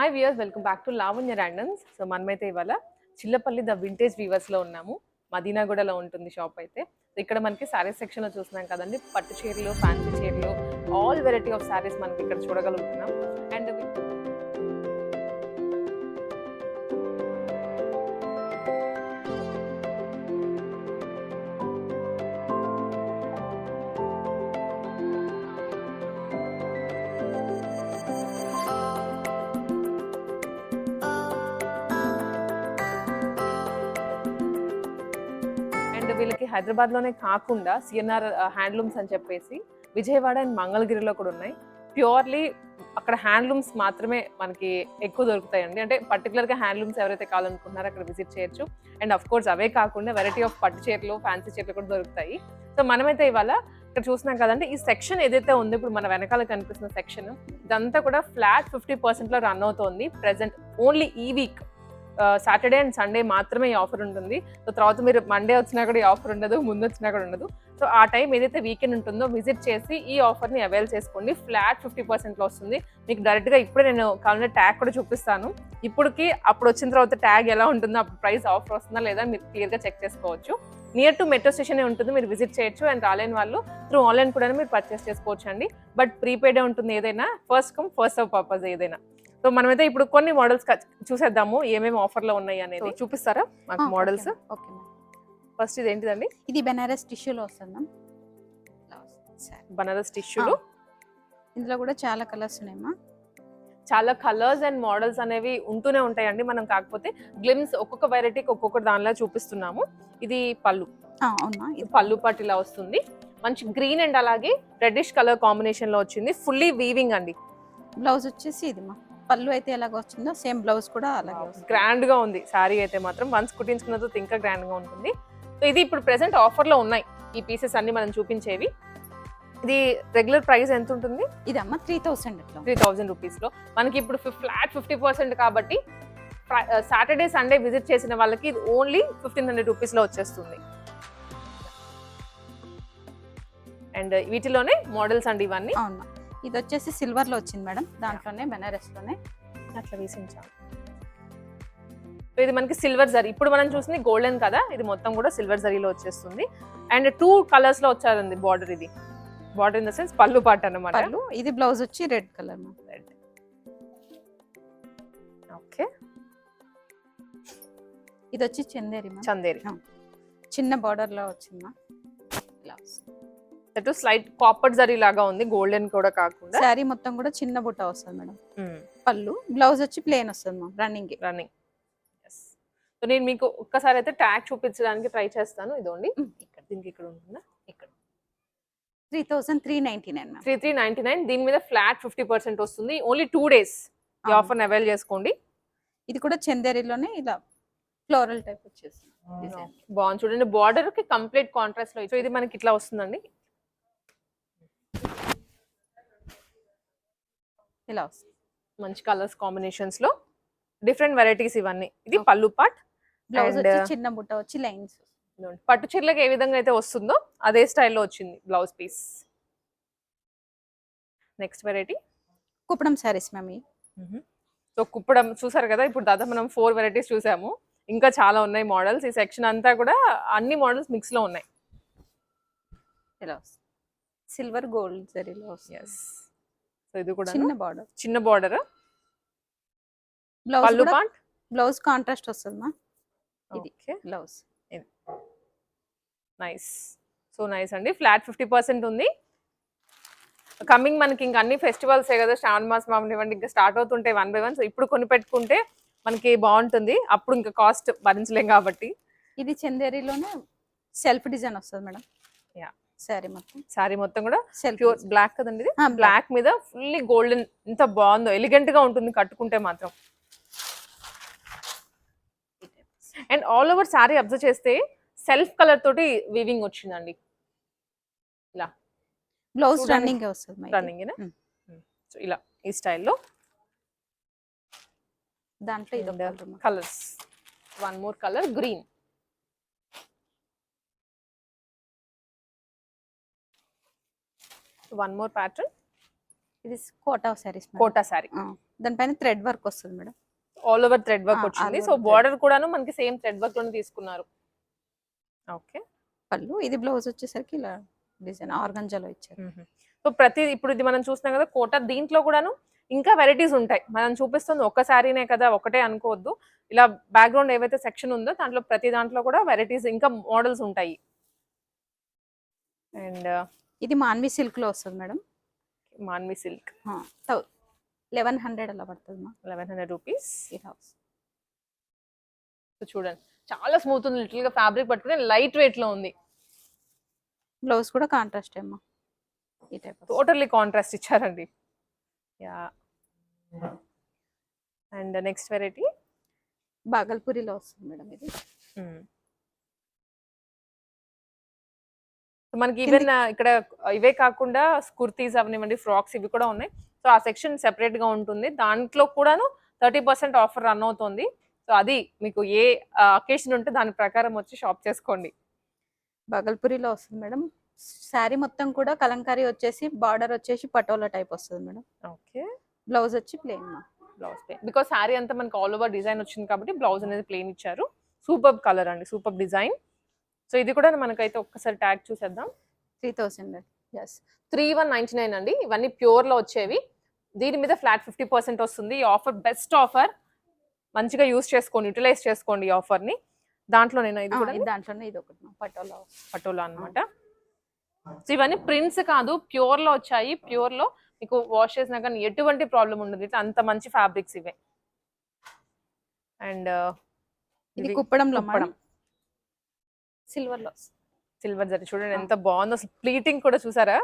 Hi viewers welcome back to Lavanya randoms so మనమైతే ఇవాళ Chillapalli the vintage వ్యూవర్స్లో ఉన్నాము. మదీనాగూడలో ఉంటుంది షాప్ అయితే. ఇక్కడ మనకి శారీస్ సెక్షన్లో చూస్తున్నాం కదండి. పట్టు చీరలు ఫ్యాన్సీ చీరలు ఆల్ వెరైటీ ఆఫ్ శారీస్ మనకి ఇక్కడ చూడగలుగుతున్నాం. హైదరాబాద్లోనే కాకుండా సిఎన్ఆర్ హ్యాండ్లూమ్స్ అని చెప్పేసి విజయవాడ అండ్ మంగళగిరిలో కూడా ఉన్నాయి. ప్యూర్లీ అక్కడ హ్యాండ్లూమ్స్ మాత్రమే మనకి ఎక్కువ దొరుకుతాయండి. అంటే పర్టికులర్గా హ్యాండ్లూమ్స్ ఎవరైతే కావాలనుకుంటున్నారో అక్కడ విజిట్ చేయొచ్చు. అండ్ అఫ్ కోర్స్ అవే కాకుండా వెరైటీ ఆఫ్ పట్టు చీరలు ఫ్యాన్సీ చీరలు కూడా దొరుకుతాయి. సో మనమైతే ఇవాళ ఇక్కడ చూసినాం కదంటే ఈ సెక్షన్ ఏదైతే ఉందో ఇప్పుడు మన వెనకాల కనిపిస్తున్న సెక్షన్ ఇదంతా కూడా ఫ్లాట్ ఫిఫ్టీ పర్సెంట్లో రన్ అవుతోంది. ప్రజెంట్ ఓన్లీ ఈ వీక్ సాటర్డే అండ్ సండే మాత్రమే ఈ ఆఫర్ ఉంటుంది. సో తర్వాత మీరు మండే వచ్చినా కూడా ఈ ఆఫర్ ఉండదు ముందు వచ్చినా కూడా ఉండదు. సో ఆ టైం ఏదైతే వీకెండ్ ఉంటుందో విజిట్ చేసి ఈ ఆఫర్ని అవైల్ చేసుకోండి. ఫ్లాట్ ఫిఫ్టీ పర్సెంట్లో వస్తుంది. మీకు డైరెక్ట్గా ఇప్పుడే నేను కావాలంటే ట్యాగ్ కూడా చూపిస్తాను. ఇప్పటికి అప్పుడు వచ్చిన తర్వాత ట్యాగ్ ఎలా ఉంటుందో అప్పుడు ప్రైస్ ఆఫర్ వస్తుందా లేదా మీరు క్లియర్గా చెక్ చేసుకోవచ్చు. నియర్ టు మెట్రో స్టేషన్ ఉంటుంది మీరు విజిట్ చేయొచ్చు. అండ్ రాలేని వాళ్ళు త్రూ ఆన్లైన్ కూడా మీరు పర్చేస్ చేసుకోవచ్చు అండి బట్ ప్రీపెయిడే ఉంటుంది ఏదైనా first come first of purpose ఏదైనా. సో మనమైతే ఇప్పుడు కొన్ని మోడల్స్ చూసేద్దాము ఏమేమి ఆఫర్లో ఉన్నాయి అనేది. చూపిస్తారా? మాకు మోడల్స్. ఓకే ఫస్ట్ ఇది ఏంటిదండి ఇది బెనారస్ టిష్యూలో వస్తుంది బనారస్ టిష్యూలు ఇందులో కూడా చాలా కలర్స్ ఉన్నాయమ్మా చాలా కలర్స్ అండ్ మోడల్స్ అనేవి ఉంటూనే ఉంటాయండి. మనం కాకపోతే గ్లిమ్స్ ఒక్కొక్క వెరైటీకి ఒక్కొక్క దానిలా చూపిస్తున్నాము. ఇది పళ్ళు. పళ్ళు పట్టు ఇలా వస్తుంది. మంచి గ్రీన్ అండ్ అలాగే రెడ్డిష్ కలర్ కాంబినేషన్లో వచ్చింది. ఫుల్లీ వీవింగ్ అండి. బ్లౌజ్ వచ్చేసి ఇది మా పళ్ళు అయితే ఎలాగ వచ్చిందో సేమ్ బ్లౌజ్ కూడా అలాగే గ్రాండ్గా ఉంది. శారీ అయితే మాత్రం వన్స్ కుట్టించుకున్న తర్వాత ఇంకా గ్రాండ్గా ఉంటుంది. సో ఇది ఇప్పుడు ప్రెసెంట్ ఆఫర్లో ఉన్నాయి. ఈ పీసెస్ అన్ని మనం చూపించేవి. ఇది రెగ్యులర్ ప్రైస్ ఎంత ఉంటుంది? ఇది అమ్మ త్రీ థౌసండ్ త్రీ థౌజండ్ రూపీస్లో. మనకి ఇప్పుడు ఫ్లాట్ ఫిఫ్టీ పర్సెంట్ కాబట్టి సాటర్డే సండే విజిట్ చేసిన వాళ్ళకి ఇది ఓన్లీ ఫిఫ్టీన్ హండ్రెడ్ రూపీస్లో వచ్చేస్తుంది. అండ్ వీటిలోనే మోడల్స్ అండి ఇవన్నీ. అవునా. ఇది వచ్చేసి సిల్వర్లో వచ్చింది మేడం. దాంట్లోనే బెనారస్లోనే అట్లా వేసించాం. సో ఇది మనకి సిల్వర్ జరీ. ఇప్పుడు మనం చూసింది గోల్డెన్ కదా? ఇది మొత్తం కూడా సిల్వర్ జరీలో వచ్చేస్తుంది. అండ్ టూ కలర్స్లో వచ్చారండి బార్డర్ ఇది. బార్డర్ ఇన్ ద సెన్స్ పళ్ళు పాట అన్నమాట. పళ్ళు. ఇది బ్లౌజ్ వచ్చి రెడ్ కలర్ రెడ్. ఓకే. ఇది వచ్చి చందేరి. చందేరి చిన్న బార్డర్లో వచ్చింది దట్ స్లైట్ కాపర్ జరీ లాగా ఉంది గోల్డెన్ కూడా కాకుండా. శారీ మొత్తం కూడా చిన్న బుట్ట వస్తుంది మేడం. పళ్ళు బ్లౌజ్ వచ్చి ప్లేన్ వస్తుంది మా రన్నింగ్ రన్నింగ్ సో నేను మీకు ఒక్కసారి అయితే ట్యాగ్ చూపించడానికి ట్రై చేస్తాను. ఇదోండి. ఇక్కడ దీనికి ఇక్కడ ఉంటుందా? ఇక్కడ. Three thousand three ninety nine ma'am three three ninety nine దీని మీద ఫ్లాట్ ఫిఫ్టీ పర్సెంట్ వస్తుంది. ఓన్లీ టూ డేస్ ఈ ఆఫర్ అవైల్ చేసుకోండి. ఇది కూడా చందేరిలోనే ఇలా ఫ్లోరల్ టైప్ వచ్చేసింది Design. బాగుంది. చూడండి బార్డర్కి కంప్లీట్ కాంట్రాస్ట్లో ఇది మనకి ఇట్లా వస్తుందండి. ఇలా వస్తుంది మంచి కలర్స్ కాంబినేషన్స్లో డిఫరెంట్ వెరైటీస్ ఇవన్నీ. ఇది. పళ్ళు పాట్ బ్లౌజ్ uh, చిన్న బుట్ట వచ్చి లైన్స్. పట్టు చీరలకు ఏ విధంగా అయితే వస్తుందో అదే స్టైల్లో వచ్చింది blouse piece next variety Kuppadam sarees ma'am so Kuppadam చూసారు కదా ఇప్పుడు దాదాపు మనం ఫోర్ వెరైటీస్ చూసాము. ఇంకా చాలా ఉన్నాయి మోడల్స్ ఈ సెక్షన్ అంతా కూడా అన్ని మోడల్స్ మిక్స్లో ఉన్నాయి. సిల్వర్ గోల్డ్ జరీలో ఎస్ సో ఇది కూడా చిన్న బార్డర్ చిన్న border blouse pant blouse contrast వస్తుంది మా ఇది. బ్లౌజ్ నైస్ సో నైస్ అండి. ఫ్లాట్ ఫిఫ్టీ పర్సెంట్ ఉంది. కమింగ్ మనకి ఇంకా అన్ని ఫెస్టివల్సే కదా శ్రావణ మాసం అవనివ్వండి ఇంకా స్టార్ట్ అవుతుంటాయి వన్ బై వన్ సో ఇప్పుడు కొని పెట్టుకుంటే మనకి బాగుంటుంది. అప్పుడు ఇంకా కాస్ట్ భరించలేం కాబట్టి. ఇది చందేరిలోనే సెల్ఫ్ డిజైన్ వస్తుంది మేడం. Yeah. శారీ మొత్తం సారీ మొత్తం కూడా ప్యూర్ బ్లాక్ కదండి ఇది. బ్లాక్ మీద ఫుల్లీ గోల్డెన్ ఎంత బాగుందో ఎలిగెంట్గా ఉంటుంది కట్టుకుంటే మాత్రం and all over saree observe చేస్తే సెల్ఫ్ కలర్ తోటి వీవింగ్ వచ్చిందండి బ్లౌజ్ చూడండి. రన్నింగ్ వస్తుంది. రన్నింగ్. సో ఇలా ఈ స్టైల్లో దాంట్లో. Colours one more colour green one more pattern. ఇది కోటా శారీస్ కోటా శారీ. దానిపైన థ్రెడ్ వర్క్ వస్తుంది madam. All over thread work వచ్చింది. సో బార్డర్ కూడాను మనకి సేమ్ థ్రెడ్ వర్క్లోనే తీసుకున్నారు. ఓకే. పళ్ళు ఇది బ్లౌజ్ వచ్చేసరికి ఇలా డిజైన్ ఆర్గంజాలో ఇచ్చారు. సో ప్రతి ఇప్పుడు ఇది మనం చూస్తున్నాం కదా కోట దీంట్లో కూడాను ఇంకా వెరైటీస్ ఉంటాయి. మనం చూపిస్తుంది ఒక్క శారీనే కదా ఒకటే అనుకోవద్దు. ఇలా బ్యాక్గ్రౌండ్ ఏవైతే సెక్షన్ ఉందో దాంట్లో ప్రతి దాంట్లో కూడా వెరైటీస్ ఇంకా మోడల్స్ ఉంటాయి. అండ్ ఇది మాన్వి సిల్క్లో వస్తుంది madam. Manvi silk. Eleven hundred అలా పడుతుంది మా. Eleven hundred rupees. చూడండి చాలా స్మూత్ ఉంది లిటిల్గా ఫ్యాబ్రిక్ పట్టుకుని లైట్ వెయిట్లో ఉంది. బ్లౌజ్ కూడా కాంట్రాస్ట్ అమ్మా ఈ టైప్ టోటల్లీ కాంట్రాస్ట్ ఇచ్చారండి. యా అండ్ నెక్స్ట్ వెరైటీ బాగల్పూరిలో వస్తుంది మేడం ఇది. మనకి ఈవెన్ ఇక్కడ ఇవే కాకుండా కుర్తీస్ అవనివ్వండి ఫ్రాక్స్ ఇవి కూడా ఉన్నాయి. సో ఆ సెక్షన్ సెపరేట్గా ఉంటుంది. దాంట్లో కూడాను థర్టీ పర్సెంట్ ఆఫర్ రన్ అవుతుంది. సో అది మీకు ఏ అకేషన్ ఉంటే దాని ప్రకారం వచ్చి షాప్ చేసుకోండి. బాగల్పూరిలో వస్తుంది మేడం. శారీ మొత్తం కూడా కలంకారీ వచ్చేసి బార్డర్ వచ్చేసి పటోలా టైప్ వస్తుంది మేడం. ఓకే. బ్లౌజ్ వచ్చి plain blouse plain because saree అంతా మనకి ఆల్ ఓవర్ డిజైన్ వచ్చింది కాబట్టి బ్లౌజ్ అనేది ప్లేన్ ఇచ్చారు. సూపర్ కలర్ అండి సూపర్ డిజైన్ సో ఇది కూడా మనకైతే ఒక్కసారి ట్యాగ్ చూసేద్దాం. Three thousand yes three one ninety nine అండి. ఇవన్నీ ప్యూర్లో వచ్చేవి. దీని మీద ఫ్లాట్ ఫిఫ్టీ పర్సెంట్ వస్తుంది. ఈ ఆఫర్ బెస్ట్ ఆఫర్ మంచిగా యూస్ చేసుకోండి యూటిలైజ్ చేసుకోండి ఈ ఆఫర్ని. దాంట్లో నేను ఇది కూడా దాంట్లోనే ఇది ఒకటి పటోలా. పటోలా అన్నమాట. సో ఇవన్నీ ప్రింట్స్ కాదు ప్యూర్లో వచ్చాయి. ప్యూర్లో మీకు వాష్ చేసినా కానీ ఎటువంటి ప్రాబ్లం ఉండదు. ఇట్లా అంత మంచి ఫ్యాబ్రిక్స్ ఇవే. అండ్ ఇది ఇవి కుప్పడంలో కుప్పడం. సిల్వర్లో. సిల్వర్ జరీ చూడండి. ఎంత బాగుందో. అసలు ప్లీటింగ్ కూడా చూసారా?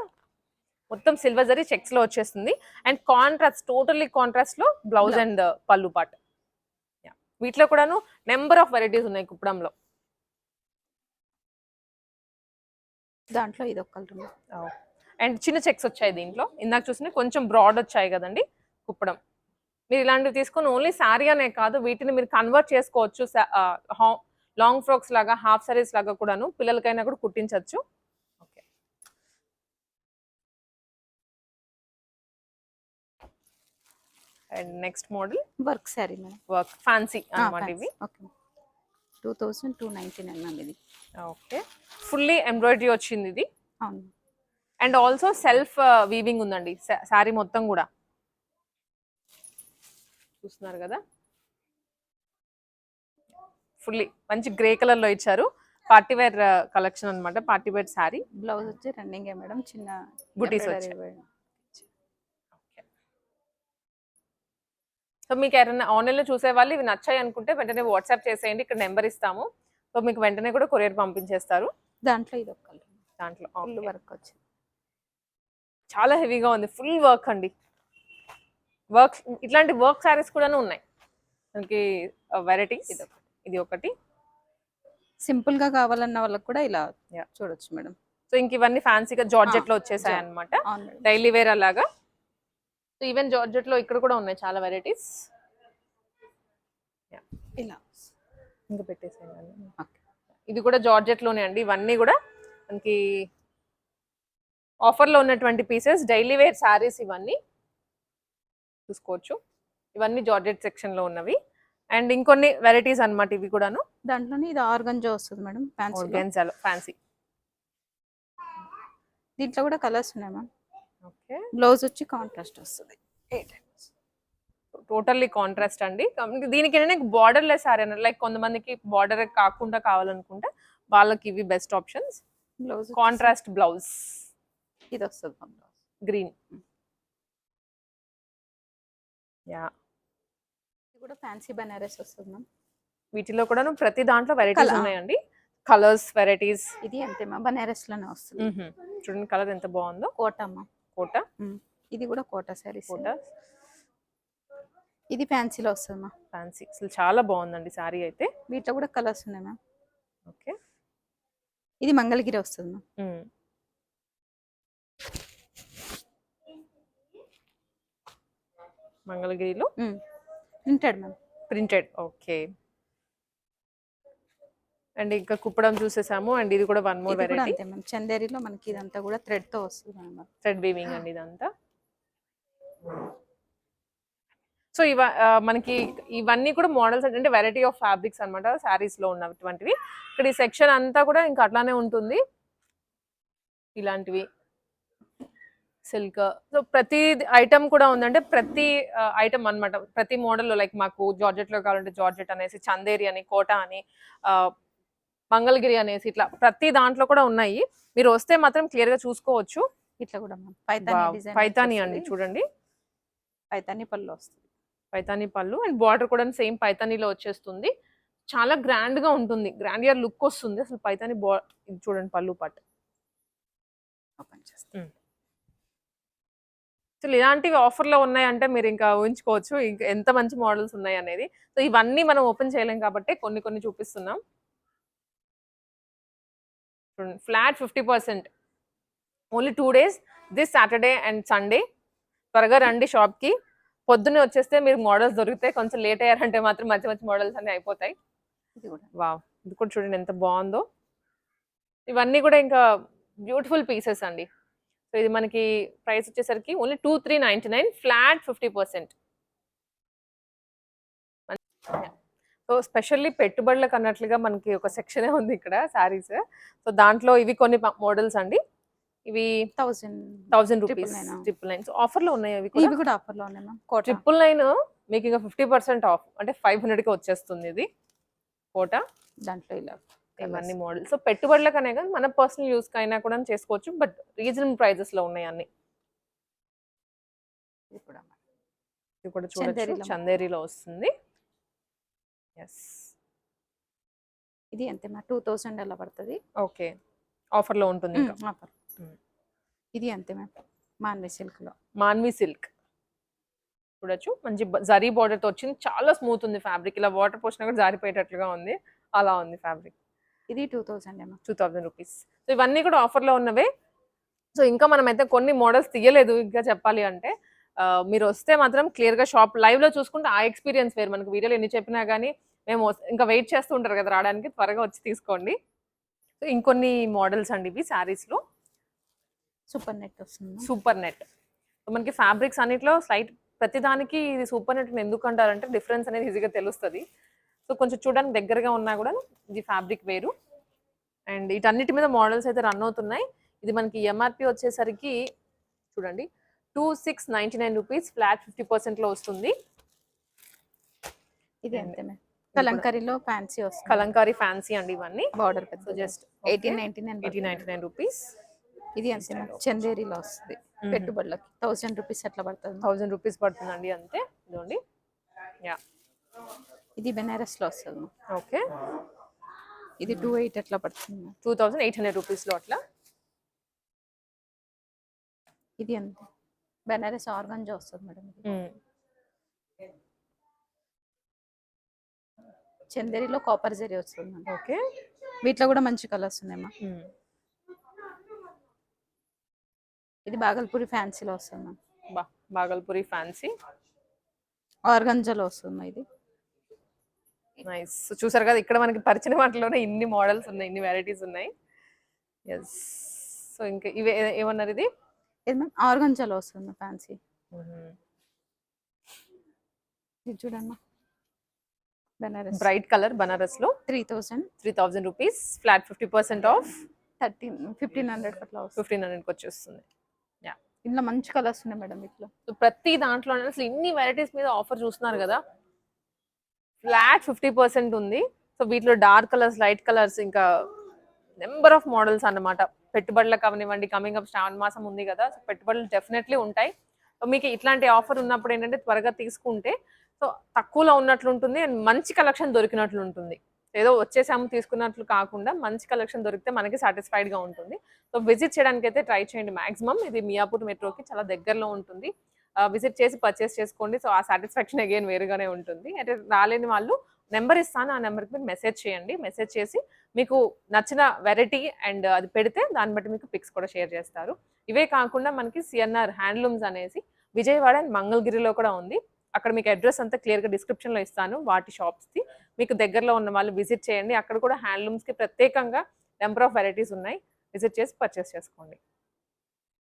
మొత్తం సిల్వర్ జరీ చెక్స్లో వచ్చేస్తుంది. అండ్ కాంట్రాస్ట్ టోటల్లీ కాంట్రాస్ట్లో బ్లౌజ్. అండ్ పళ్ళు పాట్ వీటిలో కూడాను నెంబర్ ఆఫ్ వెరైటీస్ ఉన్నాయి కుప్పడంలో. దాంట్లో ఇది ఒక కలర్ అండ్ చిన్న చెక్స్ వచ్చాయి దీంట్లో. ఇందాక చూసిన కొంచెం బ్రాడ్ వచ్చాయి కదండి కుప్పడం. మీరు ఇలాంటివి తీసుకొని ఓన్లీ శారీ అనే కాదు వీటిని మీరు కన్వర్ట్ చేసుకోవచ్చు లాంగ్ ఫ్రాక్స్ లాగా హాఫ్ సారీస్ లాగా కూడాను పిల్లలకైనా కూడా కుట్టించవచ్చు okay. And next model? Work madam. Work fancy అన్నమాట ఇవి. Okay. Two thousand two ninety nine ma'am ఇది. ఓకే. ఫుల్లీ ఎంబ్రాయిడరీ వచ్చింది ఇది. అవును. అండ్ ఆల్సో సెల్ఫ్ వీవింగ్ ఉందండి. శారీ మొత్తం కూడా. చూస్తున్నారు కదా? ఫుల్లీ మంచి గ్రే కలర్లో ఇచ్చారు. పార్టీ వేర్ కలెక్షన్ అన్నమాట. Party wear saree. బ్లౌజ్ వచ్చి రన్నింగ్ మేడం. చిన్న వచ్చాయి. work. సో మీకు ఎవరైనా ఆన్లైన్లో చూసే వాళ్ళు ఇవి నచ్చాయి అనుకుంటే వెంటనే వాట్సాప్ చేసేయండి. ఇక్కడ నెంబర్ ఇస్తాము. సో మీకు వెంటనే కూడా కొరియర్ పంపించేస్తారు. దాంట్లో ఇది ఒక దాంట్లో. ఫుల్. వర్క్ వచ్చింది. చాలా హెవీగా ఉంది. ఫుల్ వర్క్ అండి. వర్క్ ఇట్లాంటి వర్క్ శారీస్ కూడాను ఉన్నాయి. మనకి వెరైటీస్ ఇది. ఇది ఒకటి. సింపుల్గా కావాలన్న వాళ్ళకి కూడా ఇలా. చూడొచ్చు మేడం. సో ఇంక ఇవన్నీ ఫ్యాన్సీగా జార్జెట్లో వచ్చేసాయి అనమాట డైలీ వేర్ అలాగా? సో ఈవెన్ జార్జెట్లో ఇక్కడ కూడా ఉన్నాయి చాలా వెరైటీస్ ఇలా. ఇంకా పెట్టేసాను. ఇది కూడా జార్జెట్లోనే అండి. ఇవన్నీ కూడా మనకి ఆఫర్లో ఉన్నటువంటి పీసెస్ డైలీ వేర్ శారీస్ ఇవన్నీ. చూసుకోవచ్చు. ఇవన్నీ జార్జెట్ సెక్షన్లో ఉన్నవి. అండ్ ఇంకొన్ని వెరైటీస్ అన్నమాట ఇవి కూడాను. దాంట్లోనే ఇది ఆర్గంజో వస్తుంది మేడం ఫ్యాన్సీ ఆర్గాన్జాలో ఫ్యాన్సీ దీంట్లో కూడా కలర్స్ ఉన్నాయి మ్యామ్. ఓకే. బ్లౌజ్ వచ్చి కాంట్రాస్ట్ వస్తుంది. టోటల్లీ కాంట్రాస్ట్ అండి. దీనికి ఏంటంటే బార్డర్ లెస్ సారీ లైక్ కొంతమందికి బార్డర్ కాకుండా కావాలనుకుంటే వాళ్ళకి ఇవి best options blouse contrast blouse ఇది వస్తుంది గ్రీన్ యా కూడా ఫ్యాన్సీ బనారస్ వస్తుంది మ్యామ్ వీటిలో కూడా ప్రతి దాంట్లో వెరైటీస్. ఉన్నాయండి. కలర్స్ వెరైటీస్ ఇది అంతే మ్యామ్ బనారస్లోనే వస్తుంది. చూడండి కలర్ ఎంత బాగుందో. కోట మ్యామ్ కోట. ఇది కూడా కోట శారీస్ కోట. ఇది ఫ్యాన్సీలో వస్తుంది మ్యామ్ ఫ్యాన్సీ అసలు చాలా బాగుందండి సారీ అయితే. వీటిలో కూడా కలర్స్ ఉన్నాయి మ్యామ్ ఓకే. ఇది మంగళగిరి వస్తుంది మ్యామ్ మంగళగిరిలో. Printed ma'am printed okay and ఇంకా కుప్పడం చూసేసాము. అండ్ ఇది కూడా వన్ మోర్ వెరైటీ అంతే మ్యామ్ చందేరిలో మనకి ఇదంతా కూడా థ్రెడ్తో వస్తుంది మ్యామ్ థ్రెడ్ వీవింగ్ అండి ఇదంతా. సో ఇవ మనకి ఇవన్నీ కూడా మోడల్స్ అంటే వెరైటీ ఆఫ్ ఫ్యాబ్రిక్స్ అనమాట శారీస్లో ఉన్నటువంటివి. ఇక్కడ ఈ సెక్షన్ అంతా కూడా ఇంకా అట్లానే ఉంటుంది. ఇలాంటివి. సిల్క్. సో ప్రతి ఐటమ్ కూడా ఉందంటే ప్రతి ఐటమ్ అన్నమాట. ప్రతి మోడల్లో లైక్ మాకు జార్జెట్లో కావాలంటే జార్జెట్ అనేసి చందేరి అని కోట అని మంగళగిరి అనేసి ఇట్లా ప్రతి దాంట్లో కూడా ఉన్నాయి. మీరు వస్తే మాత్రం క్లియర్గా చూసుకోవచ్చు. ఇట్లా కూడా పైతాని అండి చూడండి. పైతాని పళ్ళు వస్తుంది. పైతాని పళ్ళు అండ్ బార్డర్ కూడా సేమ్ పైతానీలో వచ్చేస్తుంది. చాలా గ్రాండ్గా ఉంటుంది. గ్రాండ్ ఇయర్ లుక్ వస్తుంది. అసలు పైతాని బా చూడండి పళ్ళు పట్టు ఓపెన్ చేస్తాం. అసలు ఇలాంటివి ఆఫర్లో ఉన్నాయంటే మీరు ఇంకా ఊహించుకోవచ్చు. ఇంకా ఎంత మంచి మోడల్స్ ఉన్నాయి అనేది సో ఇవన్నీ మనం ఓపెన్ చేయలేం కాబట్టి కొన్ని కొన్ని చూపిస్తున్నాం. Flat fifty percent. Only two days this Saturday and Sunday. త్వరగా రండి షాప్కి. పొద్దున్నే వచ్చేస్తే మీరు మోడల్స్ దొరికితే కొంచెం లేట్ అయ్యారంటే మాత్రం మంచి మంచి మోడల్స్ అన్ని అయిపోతాయి. ఇది కూడా. వావ్! ఇది కూడా చూడండి ఎంత బాగుందో. ఇవన్నీ కూడా ఇంకా బ్యూటిఫుల్ పీసెస్ అండి. సో ఇది మనకి ప్రైస్ వచ్చేసరికి only two three ninety nine flat fifty percent so specially పెట్టుబడులకు అన్నట్లుగా మనకి ఒక సెక్షనే ఉంది ఇక్కడ శారీస్ సో దాంట్లో ఇవి కొన్ని మోడల్స్ అండి. ఇవి thousand thousand rupees? Triple nine so ఆఫర్లో ఉన్నాయి అవి కూడా? ఇవి కూడా ఆఫర్లో ఉన్నాయి ట్రిపుల్ నైన్ మీకు ఇంకా ఫిఫ్టీ పర్సెంట్ ఆఫ్ అంటే ఫైవ్ హండ్రెడ్కి వచ్చేస్తుంది ఇది. కోట దాంట్లో ఇలా. ఇవన్నీ మోడల్స్. సో పెట్టుబడులకనే కానీ మన పర్సనల్ యూస్ అయినా కూడా చేసుకోవచ్చు బట్ రీజనబుల్ ప్రైజెస్లో ఉన్నాయి అన్ని. ఇది కూడా చూడొచ్చు. చందేరిలో. వస్తుంది. ఎస్ ఇది మ్యామ్ టూ థౌసండ్ అలా పడుతుంది. ఓకే. ఆఫర్లో ఉంటుంది ఆఫర్. ఇది అంతే మ్యామ్. మాన్వి సిల్క్లో మాన్వి సిల్క్. చూడొచ్చు. మంచి జరీ border తో వచ్చింది. చాలా స్మూత్ ఉంది ఫ్యాబ్రిక్. ఇలా వాటర్ పోసినా కూడా జారిపోయేటట్లుగా ఉంది. అలా ఉంది ఫ్యాబ్రిక్. ఇది two thousand ma'am two thousand rupees. So ఇవన్నీ కూడా ఆఫర్లో ఉన్నవే. సో ఇంకా మనం అయితే కొన్ని మోడల్స్ తీయలేదు ఇంకా చెప్పాలి అంటే మీరు వస్తే మాత్రం క్లియర్గా షాప్ లైవ్లో చూసుకుంటే ఆ ఎక్స్పీరియన్స్ వేరు. మనకు వీడియోలో ఎన్ని చెప్పినా కానీ మేము ఇంకా వెయిట్ చేస్తూ ఉంటారు కదా రావడానికి. త్వరగా వచ్చి తీసుకోండి. సో ఇంకొన్ని మోడల్స్ అండి ఇవి శారీస్లో. సూపర్ నెట్ వస్తుంది. Super net. మనకి ఫ్యాబ్రిక్స్ అన్నిట్లో స్లైట్ ప్రతిదానికి ఇది సూపర్ నెట్ ఎందుకు అంటారంటే డిఫరెన్స్ అనేది ఈజీగా తెలుస్తుంది. సో కొంచెం చూడడానికి దగ్గరగా ఉన్నా కూడా ఇది ఫ్యాబ్రిక్ వేరు. అండ్ వీటన్నిటి మీద మోడల్స్ అయితే రన్ అవుతున్నాయి. ఇది మనకి ఎంఆర్పి వచ్చేసరికి చూడండి two six ninety nine rupees flat fifty పర్సెంట్లో వస్తుంది. ఇది కలంకరీలో ఫ్యాన్సీ వస్తుంది. కలంకారీ ఫ్యాన్సీ అండి ఇవన్నీ. బార్డర్ పెద్ద just eighteen ninety nine eighty ninety nine rupees ఇది అంతే చందేరిలో వస్తుంది. పెట్టుబడులకి. థౌసండ్ రూపీస్ అట్లా పడుతుంది. థౌజండ్ రూపీస్ పడుతుందండి అంతే. ఇదిగోండి. యా ఇది బెనారస్లో వస్తుంది. ఓకే. ఇది టూ ఎయిట్ అట్లా పడుతుంది. టూ థౌజండ్ ఎయిట్ హండ్రెడ్ రూపీస్లో అట్లా? ఇది అంతే. బెనారస్ ఆర్గంజా వస్తుంది మేడం చందేరిలో కాపర్ జరీ వస్తుంది. ఓకే. వీటిలో కూడా మంచి కలర్స్ ఉన్నాయి మా. ఇది బాగల్పూరి ఫ్యాన్సీలో వస్తుంది మ్యామ్ బా బాగల్పూరి ఫ్యాన్సీ. ఆర్గంజాలో వస్తుంది ఇది. నైస్ చూసారు కదా ఇక్కడ మనకి పరిచిన వాటిలోనే ఇన్ని మోడల్స్ ఉన్నాయి ఇన్ని వెరైటీస్ ఉన్నాయి. ఎస్ సో ఇంకా ఇవి ఏమన్నారు ఇది? ఆర్గంజాలో వస్తుంది ఫ్యాన్సీ ఇది చూడమ్మా. Benaras. Bright colour బనారస్లో? Three thousand three thousand rupees flat fifty percent off thirteen fifteen hundred అట్లా ఫిఫ్టీన్ హండ్రెడ్కి వచ్చేస్తుంది. ఇందులో మంచి కలర్స్ ఉన్నాయి మేడం ఇట్లా. సో ప్రతి దాంట్లో అసలు ఇన్ని వెరైటీస్ మీద ఆఫర్ చూస్తున్నారు కదా. ఫ్లాట్ ఫిఫ్టీ పర్సెంట్ ఉంది. సో వీటిలో డార్క్ కలర్స్ లైట్ కలర్స్ ఇంకా నెంబర్ ఆఫ్ మోడల్స్ అన్నమాట. పెట్టుబడులకు అవనివ్వండి కమింగ్ అప్ శ్రావణ మాసం ఉంది కదా సో పెట్టుబడులు డెఫినెట్లీ ఉంటాయి. సో మీకు ఇట్లాంటి ఆఫర్ ఉన్నప్పుడు ఏంటంటే త్వరగా తీసుకుంటే సో తక్కువలో ఉన్నట్లు ఉంటుంది అండ్ మంచి కలెక్షన్ దొరికినట్లు ఉంటుంది ఏదో వచ్చేసాము తీసుకున్నట్లు కాకుండా మంచి కలెక్షన్ దొరికితే మనకి సాటిస్ఫైడ్గా ఉంటుంది. సో విజిట్ చేయడానికి అయితే ట్రై చేయండి మాక్సిమం. ఇది మియాపూర్ మెట్రోకి చాలా దగ్గరలో ఉంటుంది. విజిట్ చేసి పర్చేస్ చేసుకోండి. సో ఆ సాటిస్ఫాక్షన్ అగైన్ వేరుగానే ఉంటుంది. అంటే రాలేని వాళ్ళు నెంబర్ ఇస్తాను ఆ నెంబర్కి మీరు మెసేజ్ చేయండి. మెసేజ్ చేసి మీకు నచ్చిన వెరైటీ అండ్ అది పెడితే దాన్ని బట్టి మీకు పిక్స్ కూడా షేర్ చేస్తారు. ఇవే కాకుండా మనకి సిఎన్ఆర్ హ్యాండ్లూమ్స్ అనేసి విజయవాడ అండ్ మంగళగిరిలో కూడా ఉంది. అక్కడ మీకు అడ్రస్ అంతా క్లియర్గా డిస్క్రిప్షన్లో ఇస్తాను వాటి షాప్స్ది మీకు దగ్గరలో ఉన్న వాళ్ళు విజిట్ చేయండి. అక్కడ కూడా హ్యాండ్లూమ్స్కి ప్రత్యేకంగా నెంబర్ ఆఫ్ వెరైటీస్ ఉన్నాయి. విజిట్ చేసి పర్చేస్ చేసుకోండి.